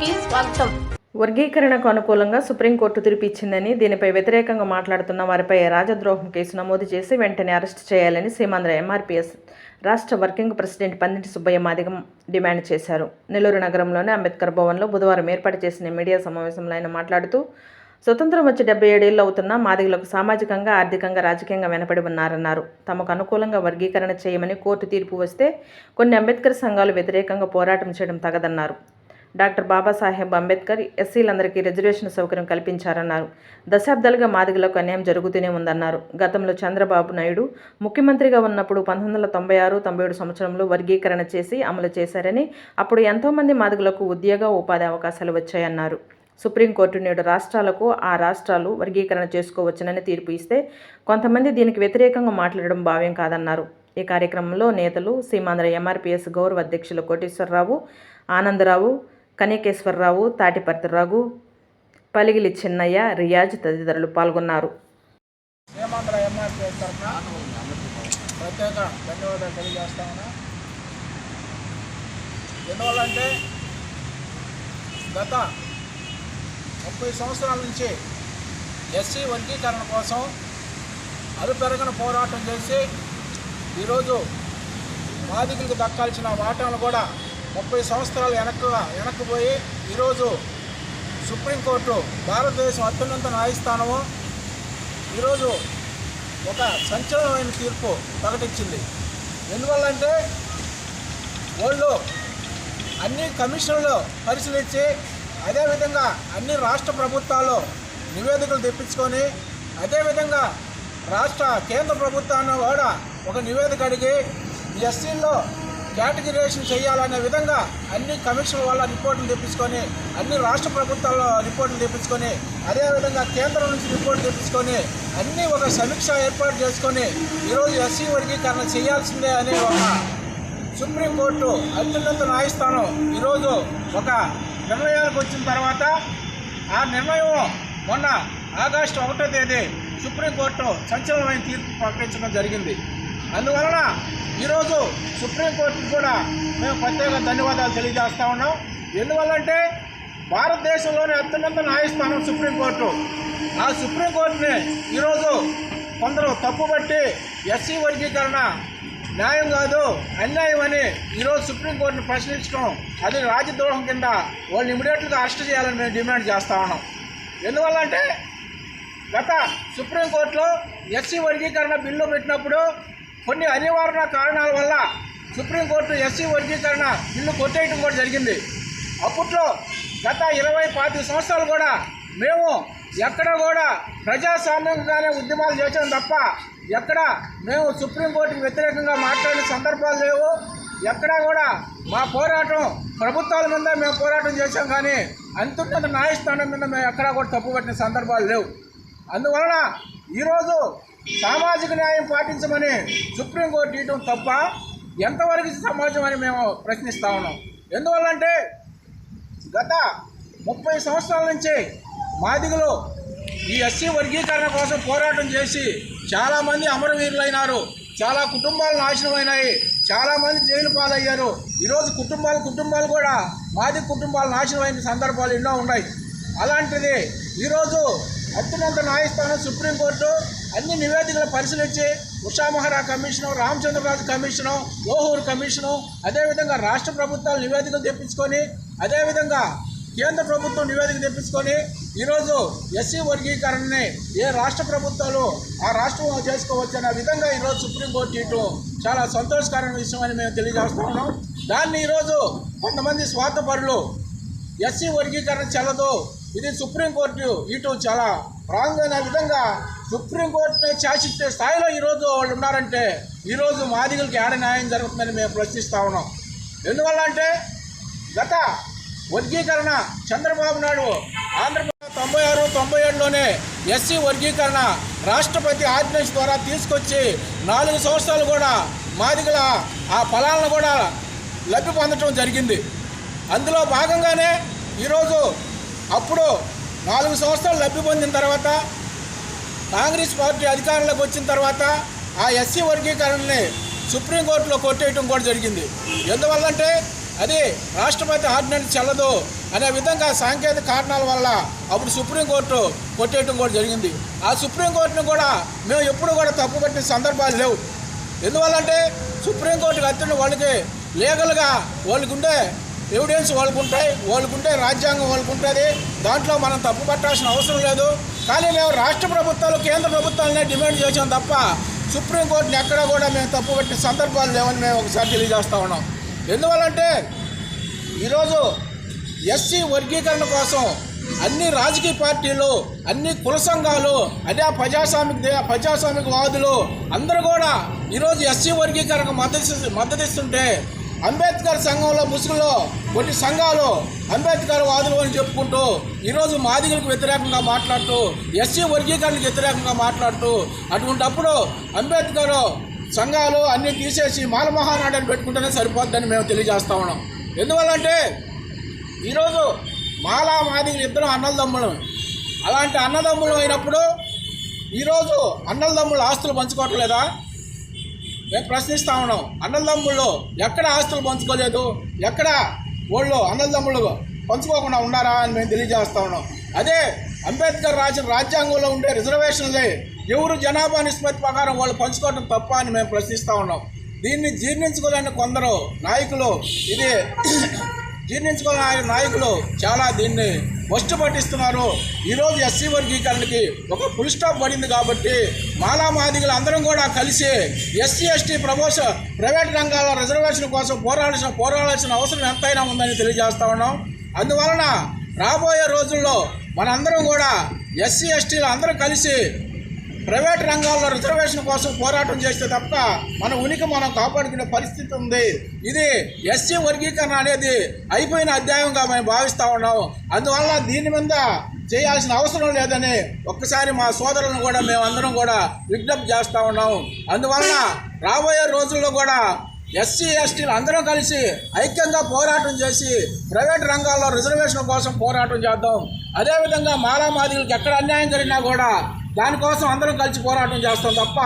కి స్వాగతం. వర్గీకరణకు అనుకూలంగా సుప్రీంకోర్టు తీర్పిచ్చిందని దీనిపై వ్యతిరేకంగా మాట్లాడుతున్న వారిపై రాజద్రోహం కేసు నమోదు చేసి వెంటనే అరెస్టు చేయాలని సీమాంధ్ర ఎంఆర్పీఎస్ రాష్ట్ర వర్కింగ్ ప్రెసిడెంట్ పందిటి సుబ్బయ్య మాదిగం డిమాండ్ చేశారు. నెల్లూరు నగరంలోని అంబేద్కర్ భవన్లో బుధవారం ఏర్పాటు చేసిన మీడియా సమావేశంలో ఆయన మాట్లాడుతూ స్వతంత్రం వచ్చి డెబ్బై ఏడేళ్ళు అవుతున్న మాదిగలకు సామాజికంగా ఆర్థికంగా రాజకీయంగా వెనపడి ఉన్నారన్నారు. తమకు అనుకూలంగా వర్గీకరణ చేయమని కోర్టు తీర్పు వస్తే కొన్ని అంబేద్కర్ సంఘాలు వ్యతిరేకంగా పోరాటం చేయడం తగదన్నారు. డాక్టర్ బాబాసాహెబ్ అంబేద్కర్ ఎస్సీలందరికీ రిజర్వేషన్ సౌకర్యం కల్పించారన్నారు. దశాబ్దాలుగా మాదిగలకు అన్యాయం జరుగుతూనే ఉందన్నారు. గతంలో చంద్రబాబు నాయుడు ముఖ్యమంత్రిగా ఉన్నప్పుడు పంతొమ్మిది వందల తొంభై ఆరు తొంభై ఏడు సంవత్సరంలో వర్గీకరణ చేసి అమలు చేశారని అప్పుడు ఎంతోమంది మాదిగలకు ఉద్యోగ ఉపాధి అవకాశాలు వచ్చాయన్నారు. సుప్రీంకోర్టు నేడు రాష్ట్రాలకు ఆ రాష్ట్రాలు వర్గీకరణ చేసుకోవచ్చునని తీర్పు ఇస్తే కొంతమంది దీనికి వ్యతిరేకంగా మాట్లాడడం భావ్యం కాదన్నారు. ఈ కార్యక్రమంలో నేతలు సీమాంధ్ర ఎంఆర్పిఎస్ గౌరవ అధ్యక్షులు కోటేశ్వరరావు ఆనందరావు కనికేశ్వరరావు తాటిపర్తి రఘు పలిగిలి చిన్నయ్య రియాజ్ తదితరులు పాల్గొన్నారు. ప్రత్యేక ధన్యవాదాలు తెలియజేస్తా ఉన్నా. ఎందువల్లంటే గత ముప్పై సంవత్సరాల నుంచి ఎస్సీ వర్గీకరణ కోసం అలుపెరగన పోరాటం చేసి ఈరోజు బాధికులకు దక్కాల్సిన వాటాను కూడా ముప్పై సంవత్సరాలు వెనక్కు వెనక్కిపోయి ఈరోజు సుప్రీంకోర్టు భారతదేశం అత్యున్నత న్యాయస్థానము. ఈరోజు ఒక సంచలనమైన తీర్పు ప్రకటించింది. ఎందువల్లంటే వాళ్ళు అన్ని కమిషన్లు పరిశీలించి అదేవిధంగా అన్ని రాష్ట్ర ప్రభుత్వాలు నివేదికలు తెప్పించుకొని అదేవిధంగా రాష్ట్ర కేంద్ర ప్రభుత్వాన్ని కూడా ఒక నివేదిక అడిగి ఎస్సీల్లో కేటగిరేషన్ చేయాలనే విధంగా అన్ని కమిషన్ వల్ల రిపోర్టులు తెప్పించుకొని అన్ని రాష్ట్ర ప్రభుత్వాల్లో రిపోర్టులు తెప్పించుకొని అదేవిధంగా కేంద్రం నుంచి రిపోర్ట్ తెప్పించుకొని అన్ని ఒక సమీక్ష ఏర్పాటు చేసుకొని ఈరోజు ఎస్సీ వర్గీకరణ చేయాల్సిందే అనే ఒక సుప్రీంకోర్టు అత్యున్నత న్యాయస్థానం ఈరోజు ఒక నిర్ణయానికి వచ్చిన తర్వాత ఆ నిర్ణయం మొన్న ఆగస్టు ఒకటో తేదీ సుప్రీంకోర్టు సంచలనమైన తీర్పు ప్రకటించడం జరిగింది. అందువలన ఈరోజు సుప్రీంకోర్టుకు కూడా మేము ప్రత్యేక ధన్యవాదాలు తెలియజేస్తా ఉన్నాం. ఎందువల్లంటే భారతదేశంలోని అత్యున్నత న్యాయస్థానం సుప్రీంకోర్టు. ఆ సుప్రీంకోర్టుని ఈరోజు కొందరు తప్పుబట్టి ఎస్సీ వర్గీకరణ న్యాయం కాదు అన్యాయం అని ఈరోజు సుప్రీంకోర్టును ప్రశ్నించడం అది రాజద్రోహం కింద వాళ్ళు ఇమీడియట్గా అరెస్ట్ చేయాలని మేము డిమాండ్ చేస్తా ఉన్నాం. ఎందువల్ల అంటే గత సుప్రీంకోర్టులో ఎస్సీ వర్గీకరణ బిల్లు పెట్టినప్పుడు కొన్ని అనివార్య కారణాల వల్ల సుప్రీంకోర్టు ఎస్సీ వర్గీకరణ బిల్లు కొట్టేయడం కూడా జరిగింది. అప్పట్లో గత ఇరవై పాతి సంవత్సరాలు కూడా మేము ఎక్కడ కూడా ప్రజాస్వామ్యంగానే ఉద్యమాలు చేసాం తప్ప ఎక్కడ మేము సుప్రీంకోర్టుకి వ్యతిరేకంగా మాట్లాడిన సందర్భాలు లేవు. ఎక్కడా కూడా మా పోరాటం ప్రభుత్వాల మీద మేము పోరాటం చేశాం కానీ అంతున్నత న్యాయస్థానం మీద మేము ఎక్కడా కూడా తప్పుపట్టిన సందర్భాలు లేవు. అందువలన ఈరోజు సామాజిక న్యాయం పాటించమని సుప్రీంకోర్టు ఇవ్వడం తప్ప ఎంతవరకు సమాజం అని మేము ప్రశ్నిస్తూ ఉన్నాం. ఎందువల్లంటే గత ముప్పై సంవత్సరాల నుంచి మాదిగలు ఈ ఎస్సీ వర్గీకరణ కోసం పోరాటం చేసి చాలామంది అమరవీరులైనారు చాలా కుటుంబాలు నాశనం అయినాయి చాలామంది జైలు పాలయ్యారు. ఈరోజు కుటుంబాలు కుటుంబాలు కూడా మాది కుటుంబాలు నాశనం అయిన సందర్భాలు ఎన్నో ఉన్నాయి. అలాంటిది ఈరోజు అత్యున్నత న్యాయస్థానం సుప్రీంకోర్టు అన్ని నివేదికలు పరిశీలించి ఉషామహారా కమిషను రామచంద్రరాజు కమిషను లోహూరు కమిషను అదేవిధంగా రాష్ట్ర ప్రభుత్వాలు నివేదికలు తెప్పించుకొని అదేవిధంగా కేంద్ర ప్రభుత్వం నివేదిక తెప్పించుకొని ఈరోజు ఎస్సీ వర్గీకరణని ఏ రాష్ట్ర ప్రభుత్వాలు ఆ రాష్ట్రం చేసుకోవచ్చు అనే విధంగా ఈరోజు సుప్రీంకోర్టు ఇటు చాలా సంతోషకరమైన విషయం అని మేము తెలియజేస్తున్నాం దాన్ని ఈరోజు కొంతమంది స్వార్థపరులు ఎస్సీ వర్గీకరణ చెల్లదు ఇది సుప్రీంకోర్టు ఇటు చాలా రాంగ్ అనే విధంగా సుప్రీంకోర్టునే శాసించే స్థాయిలో ఈరోజు వాళ్ళు ఉన్నారంటే ఈరోజు మాదిగులకి ఏడ న్యాయం జరుగుతుందని మేము ప్రశ్నిస్తా ఉన్నాం. ఎందువల్ల అంటే గత వర్గీకరణ చంద్రబాబు నాయుడు ఆంధ్రప్రదేశ్ తొంభై ఆరు తొంభై ఏడులోనే ఎస్సీ వర్గీకరణ రాష్ట్రపతి ఆర్డినెన్స్ ద్వారా తీసుకొచ్చి నాలుగు సంవత్సరాలు కూడా మాదిగల ఆ ఫలాలను కూడా లబ్ధి పొందటం జరిగింది. అందులో భాగంగానే ఈరోజు అప్పుడు నాలుగు సంవత్సరాలు లబ్ధి పొందిన తర్వాత కాంగ్రెస్ పార్టీ అధికారంలోకి వచ్చిన తర్వాత ఆ ఎస్సీ వర్గీకరణని సుప్రీంకోర్టులో కొట్టేయటం కూడా జరిగింది. ఎందువల్లంటే అది రాష్ట్రపతి ఆర్డినెన్స్ చెల్లదు అనే విధంగా సాంకేతిక కారణాల వల్ల అప్పుడు సుప్రీంకోర్టు కొట్టేయటం కూడా జరిగింది. ఆ సుప్రీంకోర్టును కూడా మేము ఎప్పుడు కూడా తప్పుపట్టిన సందర్భాలు లేవు. ఎందువల్లంటే సుప్రీంకోర్టు అత్యంత వాళ్ళకి లీగల్గా వాళ్ళకు ఉండే ఎవిడెన్స్ వాళ్ళకు ఉంటాయి రాజ్యాంగం వాళ్ళకు ఉంటుంది దాంట్లో మనం తప్పు పట్టాల్సిన అవసరం లేదు. కానీ మేము రాష్ట్ర ప్రభుత్వాలు కేంద్ర ప్రభుత్వాలనే డిమాండ్ చేసాం తప్ప సుప్రీంకోర్టుని ఎక్కడ కూడా మేము తప్పు పెట్టిన సందర్భాలు లేవని మేము ఒకసారి తెలియజేస్తా ఉన్నాం. ఎందువల్లంటే ఈరోజు ఎస్సీ వర్గీకరణ కోసం అన్ని రాజకీయ పార్టీలు అన్ని కుల సంఘాలు అదే ప్రజాస్వామిక ప్రజాస్వామిక వాదులు అందరూ కూడా ఈరోజు ఎస్సీ వర్గీకరణకు మద్దతు మద్దతిస్తుంటే అంబేద్కర్ సంఘంలో ముసుగులో కొన్ని సంఘాలు అంబేద్కర్ వాదులు అని చెప్పుకుంటూ ఈరోజు మాదిగలకు వ్యతిరేకంగా మాట్లాడుతూ ఎస్సీ వర్గీకరణకు వ్యతిరేకంగా మాట్లాడుతూ అటువంటప్పుడు అంబేద్కర్ సంఘాలు అన్నీ తీసేసి మాల మహానాడని పెట్టుకుంటేనే సరిపోద్దని మేము తెలియజేస్తా ఉన్నాం. ఎందువల్లంటే ఈరోజు మాలా మాదిగలు ఇద్దరు అన్నదమ్ములు. అలాంటి అన్నదమ్ములు అయినప్పుడు ఈరోజు అన్నదమ్ములు ఆస్తులు పంచుకోవట్లేదా? మేము ప్రశ్నిస్తా ఉన్నాం. అన్నదమ్ముళ్ళు ఎక్కడ ఆస్తులు పంచుకోలేదు? ఎక్కడ వాళ్ళు అన్నదమ్ముళ్ళు పంచుకోకుండా ఉన్నారా అని మేము తెలియజేస్తా ఉన్నాం. అదే అంబేద్కర్ రాసిన రాజ్యాంగంలో ఉండే రిజర్వేషన్లే ఎవరు జనాభా నిష్పత్తి ప్రకారం వాళ్ళు పంచుకోవడం తప్ప అని మేము ప్రశ్నిస్తూ ఉన్నాం. దీన్ని జీర్ణించుకోలేని కొందరు నాయకులు ఇది జీర్ణించుకోలేని నాయకులు చాలా దీన్ని వస్తు పట్టిస్తున్నారు. ఈరోజు ఎస్సీ వర్గీకరణకి ఒక ఫుల్ స్టాప్ పడింది కాబట్టి మాలామాదిగలు అందరం కూడా కలిసి ఎస్సీ ఎస్టీ ప్రమోష ప్రైవేట్ రంగాల రిజర్వేషన్ కోసం పోరాడాల్సిన పోరాడాల్సిన అవసరం ఎంతైనా ఉందని తెలియజేస్తా ఉన్నాం. అందువలన రాబోయే రోజుల్లో మనందరం కూడా ఎస్సీ ఎస్టీలు అందరం కలిసి ప్రైవేట్ రంగాల్లో రిజర్వేషన్ కోసం పోరాటం చేస్తే తప్ప మన ఉనికి మనం కాపాడుకునే పరిస్థితి ఉంది. ఇది ఎస్సీ వర్గీకరణ అనేది అయిపోయిన అధ్యాయంగా మేము భావిస్తూ ఉన్నాం అందువల్ల దీని మీద చేయాల్సిన అవసరం లేదని ఒక్కసారి మా సోదరులను కూడా మేమందరం కూడా విజ్ఞప్తి చేస్తూ ఉన్నాం అందువలన రాబోయే రోజుల్లో కూడా ఎస్సీ ఎస్టీలు అందరం కలిసి ఐక్యంగా పోరాటం చేసి ప్రైవేట్ రంగాల్లో రిజర్వేషన్ కోసం పోరాటం చేద్దాం. అదేవిధంగా మారామాదిలకు ఎక్కడ అన్యాయం జరిగినా కూడా దానికోసం అందరం కలిసి పోరాటం చేస్తాం తప్ప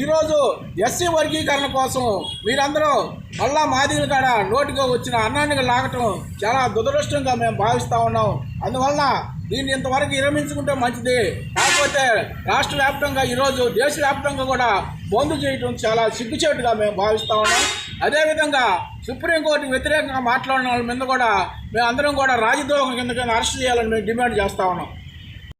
ఈరోజు ఎస్సీ వర్గీకరణ కోసం మీరందరూ మళ్ళా మాదిరి కాడ నోటిగా వచ్చిన అన్నాన్ని లాగటం చాలా దురదృష్టంగా మేము భావిస్తూ ఉన్నాం. అందువల్ల దీన్ని ఇంతవరకు విరమించుకుంటే మంచిది. కాకపోతే రాష్ట్ర వ్యాప్తంగా ఈరోజు దేశవ్యాప్తంగా కూడా బంద్ చేయటం చాలా సిగ్గుచేటుగా మేము భావిస్తూ ఉన్నాం. అదేవిధంగా సుప్రీంకోర్టుకు వ్యతిరేకంగా మాట్లాడిన వాళ్ళ మీద కూడా మేము అందరం కూడా రాజద్రోహం కింద కింద అరెస్ట్ చేయాలని మేము డిమాండ్ చేస్తూ ఉన్నాం.